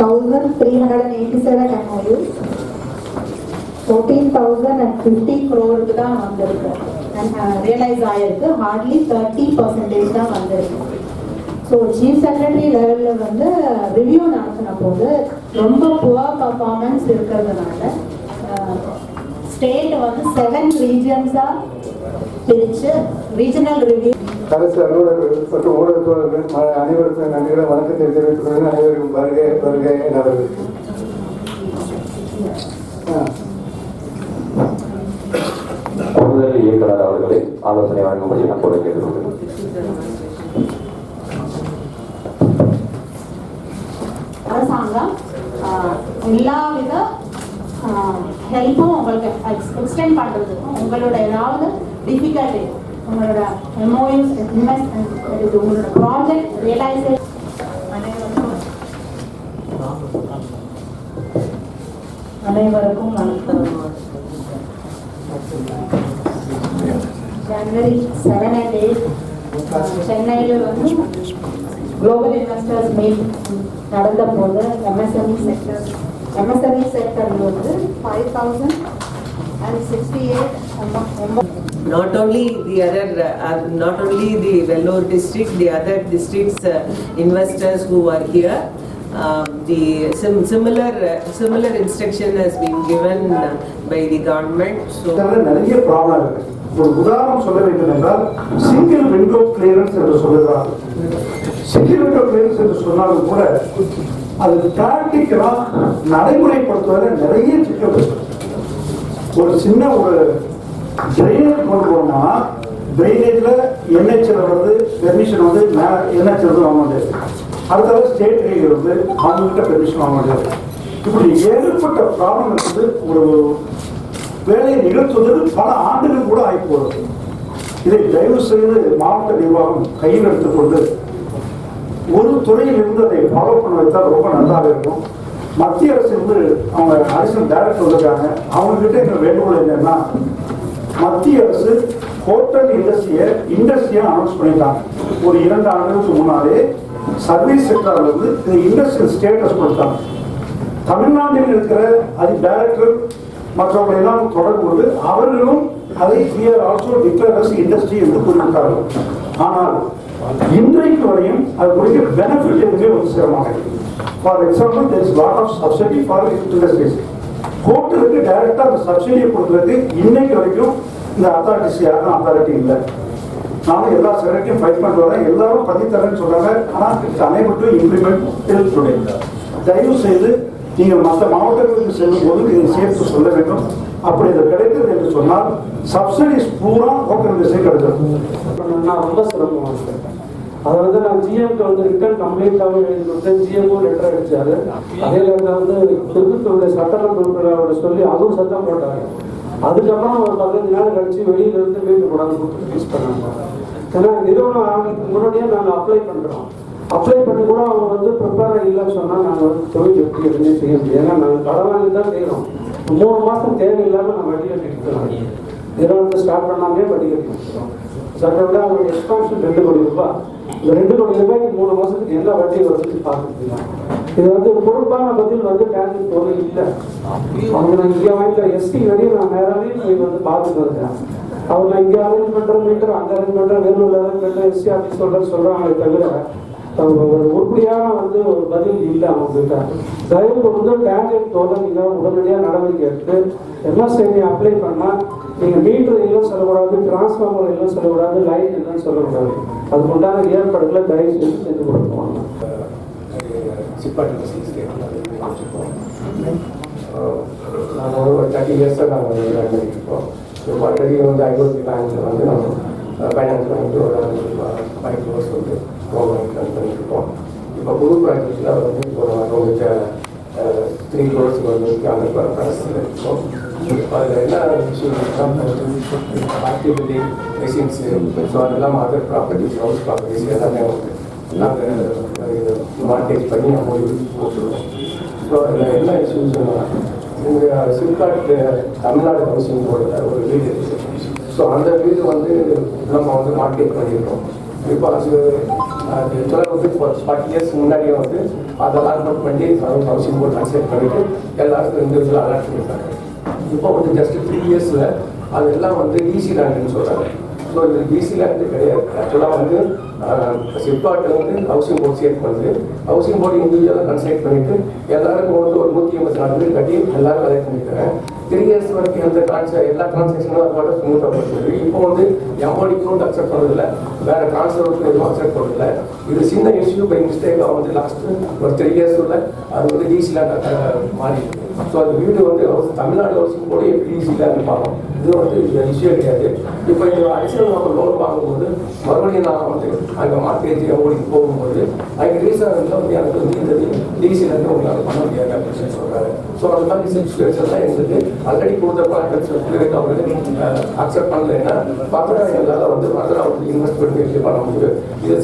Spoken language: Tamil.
thousand three hundred and eighty-seven MOUs. Thousand and fifty fifty தான் வந்திருக்கு. அண்ட் ரியலைஸ் uh, ஆயிருக்கு. ஹார்ட்லி தேர்ட்டி பர்சன்டேஜ் தான் வந்திருக்கு. ஸோ சீஃப் செக்ரட்டரி லெவலில் வந்து uh, ரிவ்யூ நடத்தின போது ரொம்ப புவர் பர்ஃபார்மன்ஸ் இருக்கிறதுனால uh, ஸ்டேட் வந்து செவன் ரீஜன்ஸாக பிரித்து ரீஜனல் ரிவ்யூ அரசு அலுவலர்கள் மற்றும் ஊடக தோழர்கள் ம- அனைவருக்கும் நன்றிகளை வணக்கத்தை தெரிவித்துக் கொள்கிறேன் அனைவருக்கும் வருகை வருகை என வரவேற்கிறேன். ஆ. கூடுதல் இயக்குனர் அவர்களை ஆலோசனை வழங்கும்படி நான் கூட கேட்டுக்கொள்கிறேன் அரசாங்கம் ஆஹ், எல்லா வித ஹெல்ப்பும் உங்களுக்கு எக்ஸ்டெண்ட் பண்ணுறதுக்கும் உங்களோட ஏதாவது டிஃபிகல்ட்டி உங்களோட எம்ஓஎஸ் இன்வெஸ்ட் உங்களோட ப்ராஜெக்ட் ரியலைசேஷன் அனைவருக்கும் ஜனவரி செவன் அண்ட் எயிட் சென்னையில் வந்து குளோபல் இன்வெஸ்டர்ஸ் மீட் நடந்த போது எம்எஸ்எம்இ செக்டர் எம்எஸ்எம்இ செக்டரில் வந்து five thousand and sixty eight not only the other, uh, not only the Vellore district, the other districts uh, investors who are here. Um, the sim- similar, uh, similar instruction has been given uh, by the government, so. நிறைய ப்ராப்ளம் இருக்கு ஒரு உதாரணம் சொல்ல வேண்டும் என்றால் சிங்கிள் விண்டோ கிளியரன்ஸ் என்று சொல்லுகிறார் சிங்கிள் விண்டோ கிளியரன்ஸ் என்று சொன்னாலும் கூட அது பிராக்டிக்கலா நடைமுறைப்படுத்துவதில் நிறைய சிக்கல் இருக்கு ஒரு சின்ன ஒரு ட்ரைனேஜ் கொண்டு போனோம்னா ட்ரைனேஜ்ல என்ஹெச்ல வந்து பெர்மிஷன் வந்து என்ஹெச்ல வந்து வாங்க முடியாது. அடுத்தது ஸ்டேட் ரீல் வந்து அவங்ககிட்ட பெர்மிஷன் வாங்க முடியாது. இப்படி ஏற்பட்ட ப்ராப்ளம் வந்து ஒரு வேலையை நிகழ்த்துவதற்கு பல ஆண்டுகள் கூட ஆகி போகிறது இதை தயவு செய்து மாவட்ட நிர்வாகம் கையில் எடுத்துக்கொண்டு ஒரு துறையில் இருந்து அதை ஃபாலோ பண்ண வைத்தால் ரொம்ப நல்லா இருக்கும். மத்திய அரசு வந்து அவங்க அரசு டைரக்டர் வந்திருக்காங்க. அவங்க கிட்ட எங்க வேண்டுகோள் என்னன்னா மத்திய அரசு ஹோட்டல் இண்டஸ்ட்ரியை இண்டஸ்ட்ரியா அனௌன்ஸ் பண்ணிட்டாங்க. ஒரு இரண்டு ஆண்டுகளுக்கு முன்னாலே சர்வீஸ் செக்டர்ல இருந்து இந்த இண்டஸ்ட்ரியல் ஸ்டேட்டஸ் கொடுத்தாங்க. தமிழ்நாட்டில் இருக்கிற அது டைரக்டர் மற்றவங்க எல்லாம் தொடர்பு கொண்டு அவர்களும் அதை we are also declared என்று குறிப்பிட்டார்கள். ஆனால் இன்றைக்கு வரையும் அது குறித்து பெனிஃபிட் எதுவுமே சிரமமாக சேரமாக for example there is lot of subsidy for industries ஹோட்டலுக்கு டைரக்டாக அந்த சப்சிடியை கொடுக்கறதுக்கு இன்னைக்கு வரைக்கும் இந்த அத்தாரிட்டிஸ் யாரும் அத்தாரிட்டி இல்லை. நானும் எல்லா செக்ரட்டரியும் ஃபைட் பண்ணிட்டு வரேன். எல்லாரும் பதித்தரேன்னு சொல்றாங்க ஆனால் it's unable to implement till தயவு செய்து நீங்கள் மற்ற மாவட்டங்களுக்கு செல்லும் போது இதை சேர்த்து சொல்ல வேண்டும். அப்படி இது கிடைக்கிறது என்று சொன்னால் சப்சிடிஸ் பூரா ஹோட்டல் இண்டஸ்ட்ரி கிடைக்கிறது நான் ரொம்ப சிரமமாக இருக்கேன். அதை வந்து நான் ஜிஎம்க்கு வந்து ரிட்டர்ன் கம்ப்ளீட்டாகவே எழுதி கொடுத்தேன். ஜிஎம்மும் லெட்டர் அடிச்சாரு. அதே நேரத்தில் வந்து திருப்பத்தூருடைய சட்டமன்ற உறுப்பினரோட சொல்லி அதுவும் சத்தம் போட்டாங்க அதுக்கப்புறம் ஒரு பதினஞ்சு நாள் கழிச்சு வெளியில இருந்து வீட்டு கொண்டாந்து கொடுத்து ஃபீஸ் பண்ணாங்க. ஏன்னா நிறுவனம் ஆரம்பிக்கு முன்னாடியே நாங்கள் அப்ளை பண்ணுறோம் அப்ளை பண்ணி கூட அவங்க வந்து ப்ரிப்பேர் இல்லைன்னு சொன்னால் நாங்கள் வந்து தொழில் எப்படி எதுவுமே செய்ய முடியாது. ஏன்னா நாங்கள் கடன் வாங்கி தான் செய்கிறோம் மூணு மாதம் தேவையில்லாமல் நம்ம வெளியே கட்டிட்டு நிறுவனத்தை ஸ்டார்ட் பண்ணாமே வட்டி கட்டி கொடுத்துறோம் சட்டோட எக்ஸ்பான்ஷன் ரெண்டு கோடி ரூபாய். இந்த ரெண்டு கோடி ரூபாய்க்கு மூணு மாசத்துக்கு என்ன வட்டி வருதுன்னு பார்த்துக்கலாம் இது வந்து ஒரு பொறுப்பான பதில் வந்து டேங்கல் போல இல்லை. அவங்க நான் இங்கே வாங்கிக்கிற எஸ்டி வரையும் நான் நேராகவே போய் வந்து பார்த்துட்டு வந்தேன் அவங்க இங்கே அரேஞ்ச் பண்ணுற மீட்டர் அங்கே அரேஞ்ச் பண்ணுற வேலூர் அரேஞ்ச் பண்ணுற எஸ்டி ஆஃபீஸ் சொல்கிறேன் சொல்கிறாங்களே தவிர ஒரு உருப்படியான வந்து ஒரு பதில் இல்லை அவங்ககிட்ட. தயவு வந்து டேங்கல் தோலை உடனடியாக நடவடிக்கை எடுத்து எம்எஸ்ஐபி அப்ளை பண்ணால் நீங்கள் மீட்டர் எல்லாம் சொல்லக்கூடாது டிரான்ஸ்ஃபார்மர் எல்லாம் சொல்லக்கூடாது லைன் எல்லாம் சொல்லக்கூடாது. அதுக்கு உண்டான ஏற்பாடுகளை தயவு செஞ்சு செஞ்சு கொடுக்கணும். நாங்கள் ஒரு தேர்ட்டி இயர்ஸாக நாங்கள் ரன் பண்ணிட்டுருக்கோம் வந்து ஐஓசி பேங்க்ஸில் வந்து நம்ம ஃபைனான்ஸ் பண்ணிட்டு ஒரு ஃபைவ் க்ரோர்ஸ் வந்து லோன் பண்ணிட்டுருக்கோம் இப்போ புது ப்ராஜெக்ட்ஸில் வந்து இப்போ நாங்கள் கொஞ்சம் த்ரீ க்ரோர்ஸ்க்கு வந்து அந்த ப்ராசஸில் இருக்கோம் அதில் என்ன ஆக்டிவிட்டி மெஷின்ஸு ஸோ அதெல்லாம் இல்லாமல் அதர் ப்ராப்பர்ட்டிஸ் ஹவுஸ் ப்ராப்பர்ட்டிஸ் எல்லாமே வந்து நாங்கள் மார்க்கெட் பண்ணி நம்ம போட்டுருவோம் ஸோ அதில் என்ன இஷ்யூஸ்னா எங்கள் சிப்காட் தமிழ்நாடு கமிஷன் போடுற ஒரு வீடு இருக்குது ஸோ அந்த வீடு வந்து நம்ம வந்து மார்க்கெட் பண்ணியிருக்கோம் இப்போ அது டுவெல் வந்து ஃபார்ட்டி இயர்ஸ் முன்னாடியே வந்து அதை அலாட்மெண்ட் பண்ணி ஹவுசிங் போர்ட் அக்செப்ட் பண்ணிட்டு எல்லாருக்கும் இண்டிவிஜுவலாக அலாட் பண்ணியிருக்காங்க இப்போ வந்து ஜஸ்ட் த்ரீ இயர்ஸில் அதெல்லாம் வந்து ஈஸி லேண்டுன்னு சொல்கிறாங்க ஸோ இது ஈஸி லேண்டு கிடையாது. ஆக்சுவலாக வந்து சிப்காட் வந்து ஹவுசிங் போர்ட் சேர்த்து பண்ணுது. ஹவுசிங் போர்டு இண்டிவிஜுவலாக கன்சல்ட் பண்ணிட்டு எல்லாருக்கும் வந்து ஒரு நூற்றி ஐம்பத்தி நாலு பேர் கட்டி எல்லாரும் கலெக்ட் பண்ணிக்கிறேன். த்ரீ இயர்ஸ் வரைக்கும் எந்த ட்ரான்ஸா எல்லா டிரான்சாக்ஷனும் மட்டும் ஸ்மூத்தாக போயிட்டு இப்போ வந்து எம்ஓடிக்கு வந்து அக்செப்ட் பண்ணுறதில்ல வேற ட்ரான்ஸ்ஃபர் எதுவும் அக்செப்ட் பண்ணுறதில்ல இது சின்ன இஷ்யூ பை மிஸ்டேக்காக வந்து லாஸ்ட்டு ஒரு த்ரீ இயர்ஸ் உள்ள அது வந்து ஈஸியாக லேண்டாக மாறி இருக்கு ஸோ அந்த வீடு வந்து தமிழ்நாடு ஹவுசிங் கூட எப்படி ஈஸி லேண்ட் இது வந்து இஷ்யூ கிடையாது. இப்போ இந்த அடிஷனல் நம்ம லோன் வாங்கும்போது மறுபடியும் நான் வந்து அங்கே மார்க்கேஜ் ஓடிக்கு போகும்போது அங்கே ரீசன் வந்து எனக்கு வந்து இந்த டிசியில் இருந்து உங்களால் பண்ண முடியாது அப்படின்னு சொல்லி சொல்கிறாரு ஸோ அந்த மாதிரி சுச்சுவேஷன்லாம் எங்களுக்கு ஆல்ரெடி கொடுத்த ப்ராடக்ட் சர்டிஃபிகேட் அவங்க அக்செப்ட் பண்ணலைன்னா பத்திரம் எங்களால் வந்து பத்திரம் வந்து இன்வெஸ்ட்மெண்ட் பண்ண முடியும் இதை